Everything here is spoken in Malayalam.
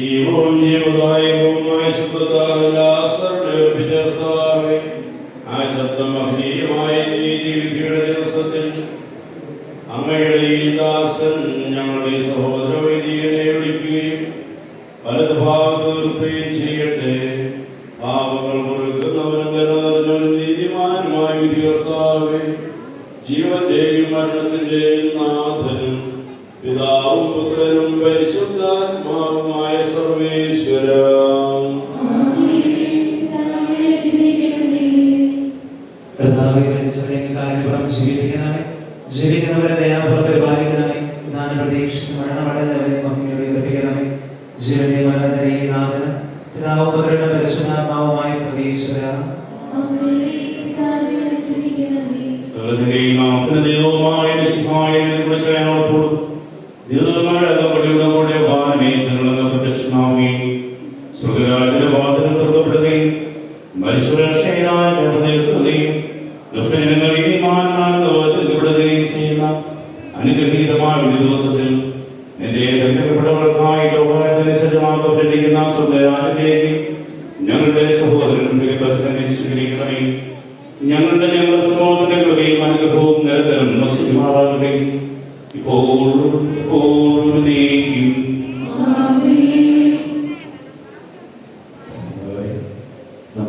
സജീവവും ജീവദായകവുമായ ചെയ്യട്ടെ. പാപങ്ങൾ വിധികർത്താവേ ജീവന്റെയും മരണത്തിന്റെയും നാഥനും കാരുണ്യപുറം ജീവിപ്പിക്കണമേ ജീവിക്കുന്നവരെ ദയാപുറം പരിപാലിക്കണമേ. നാം പ്രതീക്ഷിച്ച് മരണമടഞ്ഞവരെ മമ്മിയോട് ഉയർപ്പിക്കണമേ. ജീവനെ മരണത്തിനെ നാഥനും പിതാവ് പുത്രനും പരിശുദ്ധാത്മാവുമായി സർവീശ്വര. സകലത്തിന്റെയും നാഥനും ദൈവവുമായ ദുഷ്ടജനങ്ങൾ നീതിമാന്മാർ ലോകത്തിൽ വിടുകയും ചെയ്യുന്ന അനുഗ്രഹീതമായ ഒരു ദിവസത്തിൽ എന്റെ തെരഞ്ഞെടുക്കപ്പെട്ടവർക്കായി ലോകായുധന സജ്ജമാക്കി പ്രചരിക്കുന്ന സ്വന്തരാജിലേക്ക് ഞങ്ങളുടെ സഹോദരൻ ഫിലിപ്പസിനെ സ്വീകരിക്കണമേ ഞങ്ങളുടെ ഞങ്ങളുടെ സഹോദരന്റെ കൃപയും അനുഗ്രഹവും നിരന്തരം നശിക്കുമാറാകട്ടെ ഇപ്പോൾ എപ്പോഴും നീക്കും